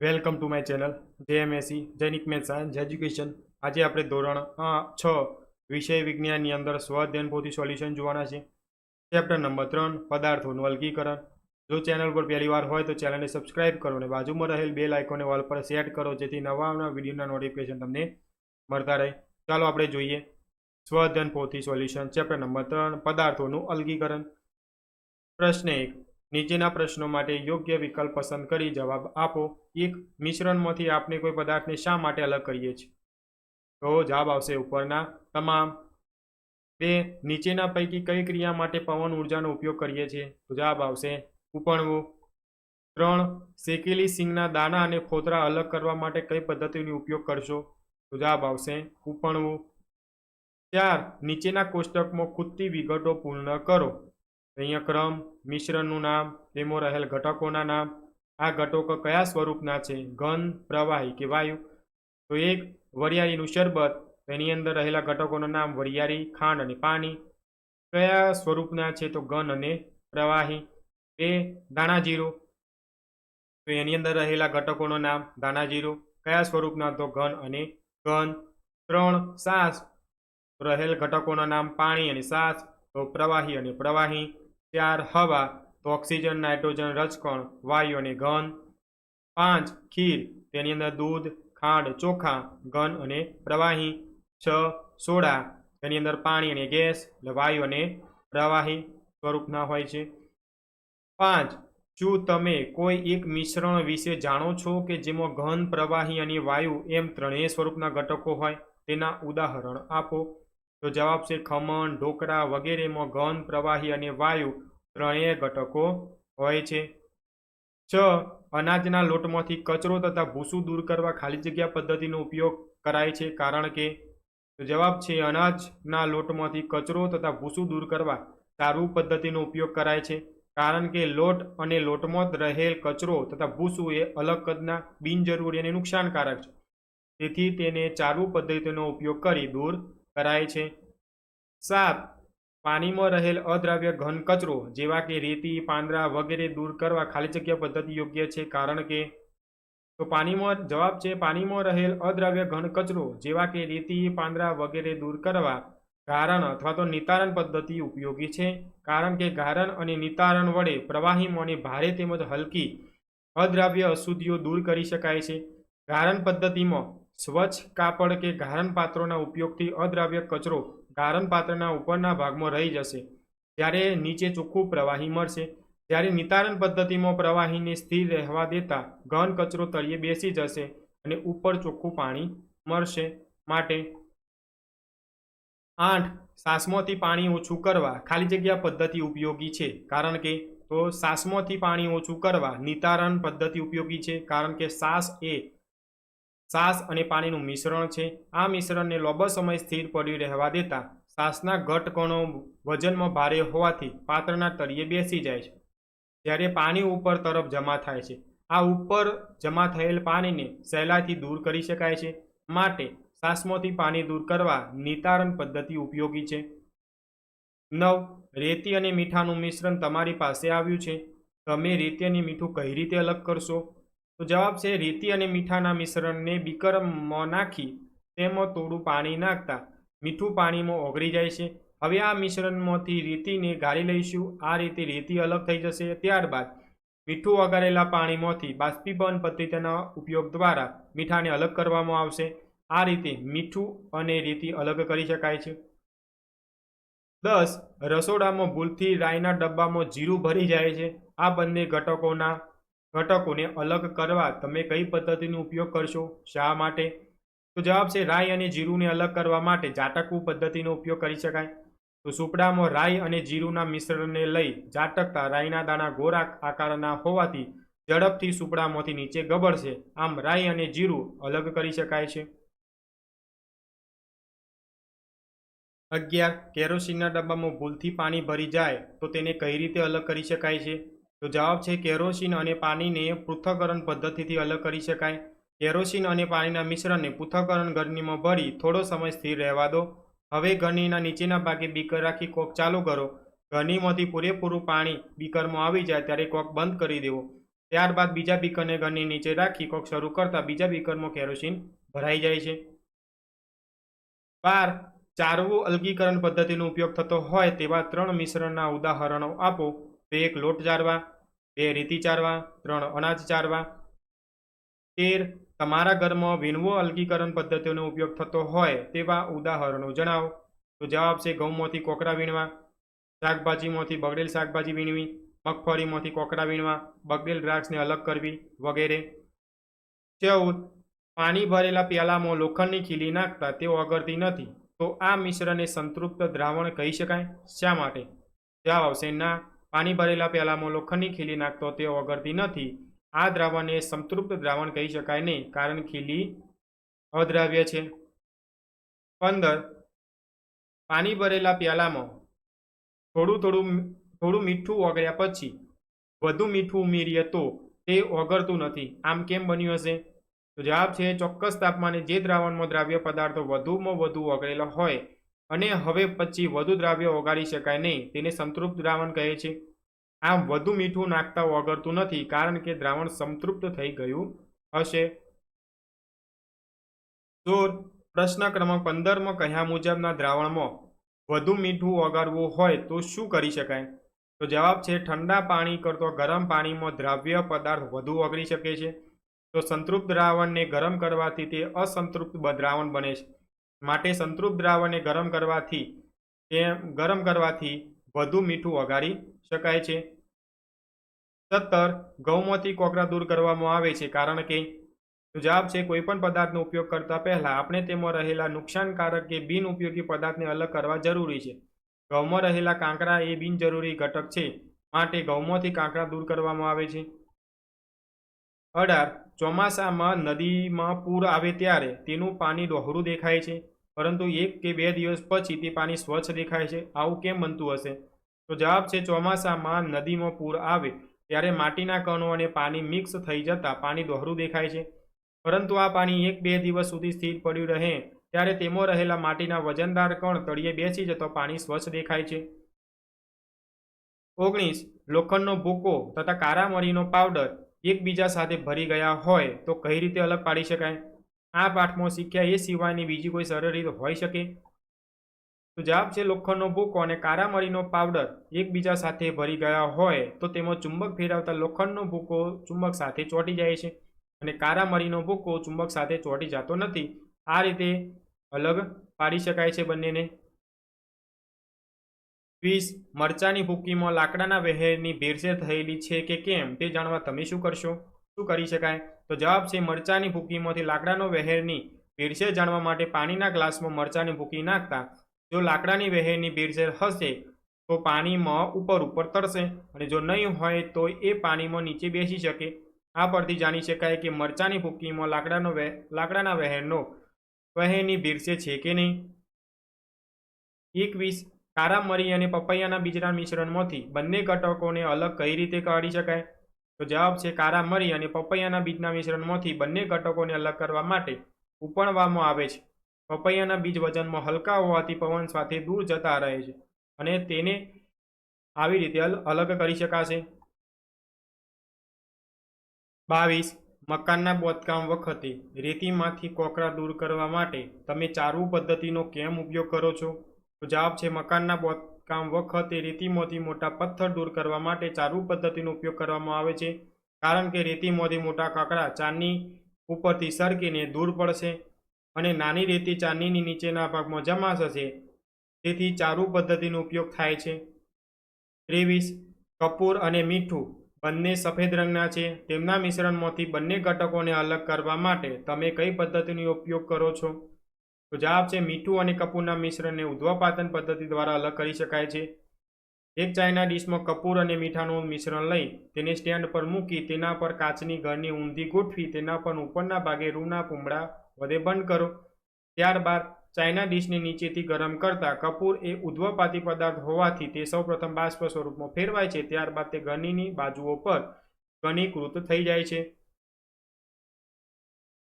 Welcome to my channel. JMAC Jainik maths science education. આજે આપણે ધોરણ છ, વિષય વિજ્ઞાનની અંદર સ્વઅધ્યયન પોથી સોલ્યુશન જોવાના છે. ચેપ્ટર નંબર ત્રણ, પદાર્થોનું વર્ગીકરણ. જો ચેનલ પર પહેલી વાર હોય તો ચેનલને સબસ્ક્રાઇબ કરો અને બાજુમાં રહેલ બેલ લાઇકોને વોલ પર સેટ કરો, જેથી નવા નવા વિડીયોના નોટિફિકેશન તમને મળતા રહે. ચાલો આપણે જોઈએ. સ્વઅધ્યયન પોથી સોલ્યુશન, ચેપ્ટર નંબર ત્રણ, પદાર્થોનું અલગીકરણ. પ્રશ્ન એક નીચેના પ્રશ્નો માટે યોગ્ય વિકલ્પ પસંદ કરી જવાબ આપો. એક, મિશ્રણમાંથી આપણે કોઈ પદાર્થને શા માટે અલગ કરીએ છીએ? તો જવાબ આવશે ઉપરના. તમામ. બે, નીચેના પૈકી કઈ ક્રિયા માટે પવન ઉર્જાનો ઉપયોગ કરીએ છીએ? તો જવાબ આવશે ઉપણવું ત્રણ, શેકેલી સિંગના દાણા અને ફોતરા અલગ કરવા માટે કઈ પદ્ધતિનો ઉપયોગ કરશો? તો જવાબ આવશે ઉપણવું ચાર, નીચેના કોષ્ટકમાં ખૂટતી વિગતો પૂર્ણ કરો. અહીંયા ક્રમ, મિશ્રણનું નામ તેમાં રહેલ ઘટકોના નામ, આ ઘટકો કયા સ્વરૂપના છે? ઘન, પ્રવાહી કે વાયુ? તો એક, વરિયાળીનું શરબત તેની અંદર રહેલા ઘટકોના નામ વરિયાળી, ખાંડ અને પાણી. કયા સ્વરૂપના છે? તો ઘન અને પ્રવાહી. બે, દાણા તો એની અંદર રહેલા ઘટકોનું નામ દાણા કયા સ્વરૂપના? તો ઘન અને ઘન. ત્રણ, સાસ. રહેલ ઘટકોના નામ પાણી અને સાસ. તો પ્રવાહી અને પ્રવાહી. ચાર હવા, તો ઓક્સિજન, નાઇટ્રોજન, રજકણ વાયુઓને ઘન. પાંચ, ખીર, તેની અંદર દૂધ, ખાંડ, ચોખા, ઘન અને પ્રવાહી. છ, સોડા, તેની અંદર પાણી અને ગેસ, એટલે વાયુ અને પ્રવાહી સ્વરૂપના હોય છે. પાંચ, શું તમે કોઈ એક મિશ્રણ વિશે જાણો છો કે જેમાં ઘન, પ્રવાહી અને વાયુ એમ ત્રણેય સ્વરૂપના ઘટકો હોય? તેના ઉદાહરણ આપો. તો જવાબ છે ખમણ, ઢોકળા વગેરેમાં ઘન, પ્રવાહી અને વાયુ ત્રણેય ઘટકો હોય છે. છ, અનાજના લોટમાંથી કચરો તથા ભૂસું દૂર કરવા ખાલી જગ્યા પદ્ધતિનો ઉપયોગ કરાય છે. કારણ કે જવાબ છે, અનાજના લોટમાંથી કચરો તથા ભૂસું દૂર કરવા સારું પદ્ધતિનો ઉપયોગ કરાય છે. કારણ કે, લોટ અને લોટમાં રહેલ કચરો તથા ભૂસું એ અલગ કદના બિનજરૂરી અને નુકસાનકારક છે. તેથી તેને ચારું પદ્ધતિનો ઉપયોગ કરી દૂર કરાય છે. સાત પાણીમાં રહેલ અદ્રાવ્ય ઘન કચરો, જેવા કે રેતી, પાંદરા વગેરે દૂર કરવા ખાલી જગ્યા પદ્ધતિ યોગ્ય છે, કારણ કે તો પાણીમાં જવાબ છે, પાણીમાં રહેલ અદ્રાવ્ય ઘન કચરો, જેવા કે રેતી, પાંદરા વગેરે દૂર કરવા ગારણ અથવા તો નિતારણ પદ્ધતિ ઉપયોગી છે, કારણ કે ગારણ અને નિતારણ વડે પ્રવાહીમાંની ભારે તેમજ હલકી અદ્રાવ્ય અશુદ્ધિઓ દૂર કરી શકાય છે. ગારણ પદ્ધતિમાં સ્વચ્છ કાપડ કે ગારણ પાત્રોના ઉપયોગથી અદ્રાવ્ય કચરો ગારણ પાત્રના ઉપરના ભાગમાં રહી જશે. જ્યારે નીચે ચોખ્ખું પ્રવાહી મળશે. જ્યારે નિતારણ પદ્ધતિમાં પ્રવાહીને સ્થિર રહેવા દેતા ઘન કચરો તળિયે બેસી જશે અને ઉપર ચોખ્ખું પાણી મળશે. માટે આઠ, સાસમોથી પાણી ઓછું કરવા ખાલી જગ્યા પદ્ધતિ ઉપયોગી છે. કારણ કે તો સાસમોથી પાણી ઓછું કરવા નિતારણ પદ્ધતિ ઉપયોગી છે. કારણ કે સાસ એ સાસ અને પાણીનું મિશ્રણ છે. આ મિશ્રણને લાંબો સમય સ્થિર પડી રહેવા દેતા સાસના ઘટકણો વજનમાં ભારે હોવાથી પાત્રના તળિયે બેસી જાય છે. જ્યારે પાણી ઉપર તરફ જમા થાય છે. આ ઉપર જમા થયેલ પાણીને સહેલાઈથી દૂર કરી શકાય છે. માટે સાસમાંથી પાણી દૂર કરવા નિતારણ પદ્ધતિ ઉપયોગી છે. નવ. રેતી અને મીઠાનું મિશ્રણ તમારી પાસે આવ્યું છે. તમે રેતી અને મીઠું કઈ રીતે અલગ કરશો? તો જવાબ છે, રેતી અને મીઠાના મિશ્રણને બીકરમાં નાખી તેમાં થોડું પાણી નાખતા મીઠું પાણીમાં ઓગળી જાય છે. હવે આ મિશ્રણમાંથી રેતીને ગાળી લઈશું. આ રીતે રેતી અલગ થઈ જશે. ત્યારબાદ મીઠું ઓગાળેલા પાણીમાંથી બાષ્પીભવન પદ્ધતિના ઉપયોગ દ્વારા મીઠાને અલગ કરવામાં આવશે. આ રીતે મીઠું અને રેતી અલગ કરી શકાય છે. દસ, રસોડામાં ભૂલથી રાઈના ડબ્બામાં જીરું ભરી જાય છે. આ બંને ઘટકોના ઘટકોને અલગ કરવા તમે કઈ પદ્ધતિનો ઉપયોગ કરશો? શા માટે? તો જવાબ છે રાઈ અને જીરુંને અલગ કરવા માટે જાટકવું પદ્ધતિનો ઉપયોગ કરી શકાય. તો સુપડામાં રાઈ અને જીરુંના મિશ્રણને લઈ જાટકતા રાઈના દાણા ગોરા આકારના હોવાથી ઝડપથી સુપડામાંથી નીચે ગબડશે. આમ રાઈ અને જીરું અલગ કરી શકાય છે. અગિયાર, કેરોસીનના ડબ્બામાં ભૂલથી પાણી ભરી જાય તો તેને કઈ રીતે અલગ કરી શકાય છે? તો જવાબ છે કેરોસીન અને પાણીને પૃથ્થકરણ પદ્ધતિથી અલગ કરી શકાય. કેરોસીન અને પાણીના મિશ્રણને પૃથ્થકરણ ગરણીમાં ભરી થોડો સમય સ્થિર રહેવા દો. હવે ગરણીના નીચેના ભાગે બીકર રાખી કોક ચાલુ કરો. ગરણીમાંથી પૂરેપૂરું પાણી બીકરમાં આવી જાય ત્યારે કોક બંધ કરી દેવો. ત્યારબાદ બીજા બીકરને ઘરની નીચે રાખી કોક શરૂ કરતા બીજા બીકરમાં કેરોસીન ભરાઈ જાય છે. બાર, ચારવું અલગીકરણ પદ્ધતિનો ઉપયોગ થતો હોય તેવા ત્રણ મિશ્રણના ઉદાહરણો આપો. તો એક લોટ ચારવા, બે રીતિ ચારવા, ત્રણ અનાજ ચારવા. તેર, તમારા ઘરમાં વીણવો અલગીકરણ પદ્ધતિઓનો ઉપયોગ થતો હોય તેવા ઉદાહરણો જણાવો. તો જવાબ છે ઘઉંમાંથી કોકરા વીણવા, શાકભાજીમાંથી બગડેલ શાકભાજી વીણવી, મગફળીમાંથી કોકરા વીણવા, બગડેલ દ્રાક્ષને અલગ કરવી વગેરે. ચૌદ, પાણી ભરેલા પ્યાલામાં લોખંડની ખીલી નાખતા તેઓ અગરતી નથી. તો આ મિશ્રને સંતૃપ્ત દ્રાવણ કહી શકાય? શા માટે? જવાબ આવશે ના. પાણી ભરેલા પ્યાલામાં લોખંડની ખીલી નાખતો તેઓ અગરતી નથી. આ દ્રાવણને સંતૃપ્ત દ્રાવણ કહી શકાય નહીં, કારણ ખીલી અદ્રાવ્ય છે. પંદર, પાણી ભરેલા પ્યાલામાં થોડું થોડું થોડું મીઠું ઓગળ્યા પછી વધુ મીઠું ઉમેરીએ તો તે ઓગળતું નથી. આમ કેમ બન્યું હશે? તો જવાબ છે, ચોક્કસ તાપમાને જે દ્રાવણમાં દ્રાવ્ય પદાર્થો વધુમાં વધુ ઓગળેલા હોય અને હવે પછી વધુ દ્રાવ્ય ઓગાળી શકાય નહીં. તેને સંતૃપ્ત દ્રાવણ કહે છે. આમ વધુ મીઠું નાખતા ઓગળતું નથી, કારણ કે દ્રાવણ સંતૃપ્ત થઈ ગયું હશે. સોળ પ્રશ્ન ક્રમાંક પંદરમાં કહ્યા મુજબના દ્રાવણમાં વધુ મીઠું ઓગાળવું હોય તો શું કરી શકાય? તો જવાબ છે, ઠંડા પાણી કરતો ગરમ પાણીમાં દ્રાવ્ય પદાર્થ વધુ ઓગળી શકે છે. તો સંતૃપ્ત દ્રાવણને ગરમ કરવાથી તે અસંતૃપ્ત દ્રાવણ બને છે. માટે સંતૃપ્ત દ્રાવણને ગરમ કરવાથી તે ગરમ કરવાથી વધુ મીઠું વઘારી શકાય છે. સત્તર, ઘઉંમાંથી કોકરા દૂર કરવામાં આવે છે કારણ કે જવાબ છે કોઈપણ પદાર્થનો ઉપયોગ કરતા પહેલા આપણે તેમાં રહેલા નુકસાનકારક કે બિનઉપયોગી પદાર્થને અલગ કરવા જરૂરી છે. ઘઉંમાં રહેલા કાંકરા એ બિનજરૂરી ઘટક છે. માટે ઘઉંમાંથી કાંકરા દૂર કરવામાં આવે છે. અઢાર ચોમાસામાં નદીમાં પૂર આવે ત્યારે તેનું પાણી ડહોરું દેખાય છે, પરંતુ એક કે બે દિવસ પછી તે પાણી સ્વચ્છ દેખાય છે. આવું કેમ બનતું હશે? તો જવાબ છે, ચોમાસામાં નદીમાં પૂર આવે ત્યારે માટીના કણો અને પાણી મિક્સ થઈ જતાં પાણી ડહોરું દેખાય છે. પરંતુ આ પાણી એક બે દિવસ સુધી સ્થિર પડ્યું રહે ત્યારે તેમાં રહેલા માટીના વજનદાર કણ તળિયે બેસી જતો પાણી સ્વચ્છ દેખાય છે. ઓગણીસ, લોખંડનો ભૂકો તથા કારામરીનો પાવડર એકબીજા સાથે ભરી ગયા હોય તો કઈ રીતે અલગ પાડી શકાય? આ પાઠમાં શીખ્યા એ સિવાયની બીજી કોઈ સરળ રીત હોઈ શકે? તો જવાબ છે લોખંડનો ભૂકો અને કારામરીનો પાવડર એકબીજા સાથે ભરી ગયા હોય તો તેમાં ચુંબક ફેરવતા લોખંડનો ભૂકો ચુંબક સાથે ચોંટી જાય છે અને કારામરીનો ભૂકો ચુંબક સાથે ચોંટી જતો નથી. આ રીતે અલગ પાડી શકાય છે બંનેને. વીસ મરચાની ભૂકીમાં લાકડાના વહેરની ભેરસેર થયેલી છે કે કેમ તે જાણવા તમે શું કરશો? શું કરી શકાય? તો જવાબ છે મરચાની ભૂકીમાંથી લાકડાનો વહેરની ભેરસેર જાણવા માટે પાણીના ગ્લાસમાં મરચાની ભૂકી નાખતા. જો લાકડાની વહેરની ભેરસેર હશે, તો પાણીમાં ઉપર ઉપર તરશે અને જો નહીં હોય તો એ પાણીમાં નીચે બેસી શકે. આ પરથી જાણી શકાય કે મરચાની ભૂકીમાં લાકડાનો વહે લાકડાના વહેરનો, વહેરની ભીરસે છે કે નહીં? એકવીસ કાળા મરી અને પપૈયાના બીજના મિશ્રણમાંથી બંને ઘટકોને અલગ કઈ રીતે કાઢી શકાય? તો જવાબ છે કારામરી અને પપૈયાના બીજના મિશ્રણમાંથી બંને ઘટકોને અલગ કરવા માટે ઉપણવામાં આવે છે. પપૈયાના બીજ વજનમાં હલકા હોવાથી પવન સાથે દૂર જતા રહે છે અને તેને આવી રીતે અલગ કરી શકાશે. બાવીસ. મકાનના બાંધકામ વખતે રેતીમાંથી કોકરા દૂર કરવા માટે તમે ચારવું પદ્ધતિનો કેમ ઉપયોગ કરો છો? તો જવાબ છે, મકાનના બાંધકામ વખતે રેતીમાંથી મોટા પથ્થર દૂર કરવા માટે ચારુ પદ્ધતિનો ઉપયોગ કરવામાં આવે છે. કારણ કે રેતીમાંથી મોટા કાંકરા ચાંદની ઉપરથી સરકીને દૂર પડશે અને નાની રેતી ચાંદીની નીચેના ભાગમાં જમા થશે તેથી ચારુ પદ્ધતિનો ઉપયોગ થાય છે. ત્રેવીસ, કપૂર અને મીઠું બંને સફેદ રંગના છે. તેમના મિશ્રણમાંથી બંને ઘટકોને અલગ કરવા માટે તમે કઈ પદ્ધતિનો ઉપયોગ કરો છો? તો જવાબ છે, મીઠું અને કપૂરના મિશ્રણને ઉધ્વપાતન પદ્ધતિ દ્વારા અલગ કરી શકાય છે. એક ચાઇના ડીશમાં કપૂર અને મીઠાનું મિશ્રણ લઈ તેને સ્ટેન્ડ પર મૂકી તેના પર કાચની ઘરની ઊંધી ગોઠવી તેના પર ઉપરના ભાગે રૂના પૂમડા વધે બંધ કરો. ત્યારબાદ ચાઇના ડીશને નીચેથી ગરમ કરતા કપૂર એ ઉધ્વપાતી પદાર્થ હોવાથી તે સૌપ્રથમ બાષ્પ સ્વરૂપમાં ફેરવાય છે, ત્યારબાદ તે ઘનીની બાજુઓ પર ઘનીકૃત થઈ જાય છે.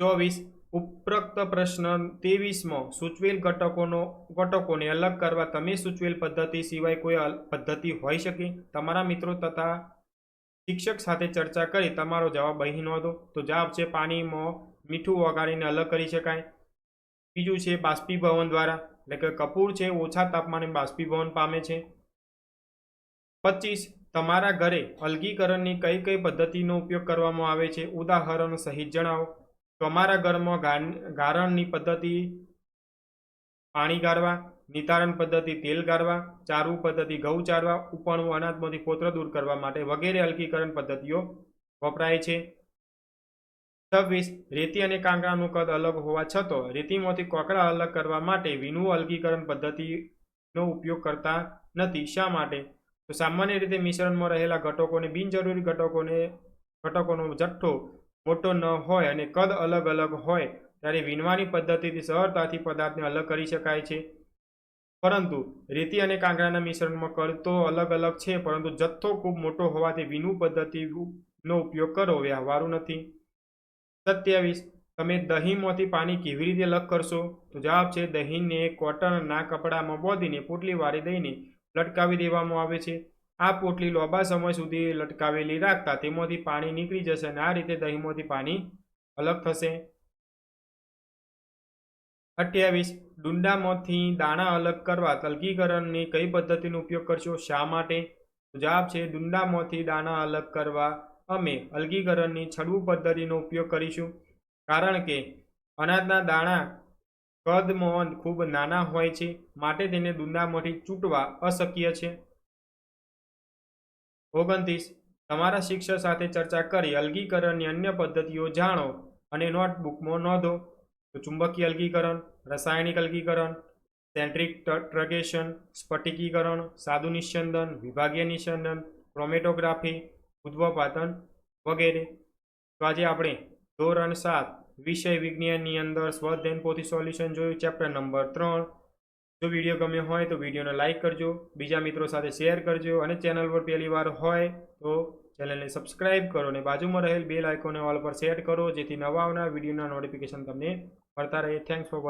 ચોવીસ ઉપરોક્ત પ્રશ્ન ત્રેવીસમાં, સૂચવેલ ઘટકોનો, ઘટકોને અલગ કરવા તમે સૂચવેલ પદ્ધતિ સિવાય કોઈ પદ્ધતિ હોઈ શકે? તમારા મિત્રો તથા શિક્ષક સાથે ચર્ચા કરી તમારો જવાબ અહીં નોંધો. તો જવાબ છે પાણીમાં મીઠું વગાડીને અલગ કરી શકાય. બીજું છે બાષ્પીભવન દ્વારા. એટલે કે કપૂર છે ઓછા તાપમાને બાષ્પીભવન પામે છે. પચીસ, તમારા ઘરે અલગીકરણની કઈ કઈ પદ્ધતિનો ઉપયોગ કરવામાં આવે છે? ઉદાહરણ સહિત જણાવો. તમારા ઘરમાં ગાર- ગારણની પદ્ધતિ, પાણી ગાળવા નિતારણ પદ્ધતિ, તેલ ગાળવા ચારવું પદ્ધતિ, ઘઉં ચારવા ઉપણવું અનાજમાંથી પોત્ર દૂર કરવા માટે વગેરે અલગીકરણ પદ્ધતિઓ વપરાય છે. છવ્વીસ રેતી અને કાંકરાનું કદ અલગ હોવા છતાં રેતીમાંથી કોકરા અલગ કરવા માટે વિનું અલગીકરણ પદ્ધતિનો ઉપયોગ કરતા નથી. શા માટે? તો સામાન્ય રીતે મિશ્રણમાં રહેલા ઘટકોને બિનજરૂરી ઘટકોને, ઘટકોનો જથ્થો મોટો ન હોય અને કદ અલગ અલગ હોય, ત્યારે વીણવાની પદ્ધતિથી સરળતાથી પદાર્થને અલગ કરી શકાય છે. પરંતુ રેતી અને કાંકરાના મિશ્રણમાં કદ તો અલગ અલગ છે, પરંતુ જથ્થો ખૂબ મોટો હોવાથી વીનું પદ્ધતિનો ઉપયોગ કરવો વ્યવહારું નથી. સત્યાવીસ, તમે દહીંમાંથી પાણી કેવી રીતે અલગ કરશો? તો જવાબ છે, દહીંને કોટનના કપડામાં બોધીને, પોટલી વાળી દઈને લટકાવી દેવામાં આવે છે. આ પોટલી લાંબા સમય સુધી લટકાવેલી રાખતા તેમાંથી પાણી નીકળી જશે અને આ રીતે દહીંમાંથી પાણી અલગ થશે. અઠ્યાવીસ. ડુંડામાંથી દાણા અલગ કરવા તલગીકરણની કઈ પદ્ધતિનો ઉપયોગ કરશો? શા માટે? જવાબ છે, ડુંડામાંથી દાણા અલગ કરવા અમે અલગીકરણની છડવું પદ્ધતિનો ઉપયોગ કરીશું. કારણ કે અનાજના દાણા કદમાં ખૂબ નાના હોય છે, માટે તેને ડુંડામાંથી ચૂંટવા અશક્ય છે. ઓગણત્રીસ, તમારા શિક્ષક સાથે ચર્ચા કરી અલગીકરણની અન્ય પદ્ધતિઓ જાણો અને નોટબુકમાં નોંધો. તો ચુંબકીય અલગીકરણ, રાસાયણિક અલગીકરણ, સેન્ટ્રિક ટ્રગેશન, સ્ફટિકીકરણ, સાદુ નિસ્યંદન, વિભાગીય નિસ્યંદન, ક્રોમેટોગ્રાફી ઉદ્વપાતન વગેરે. તો આજે આપણે ધોરણ સાત વિષય વિજ્ઞાનની અંદર સ્વધ્યન પોથી સોલ્યુશન જોયું, ચેપ્ટર નંબર ત્રણ. જો વીડિયો ગમ્યો હોય તો વિડીયોને લાઇક કરજો, બીજા મિત્રો સાથે શેર કરજો અને ચેનલ પર પહેલી વાર હોય તો ચેનલને સબસ્ક્રાઇબ કરો અને બાજુમાં રહેલ બેલ આઇકોને ઓલ પર સેટ કરો, જેથી નવા આવનાર વિડીયોના નોટિફિકેશન તમને મળતા રહે. Thanks for watching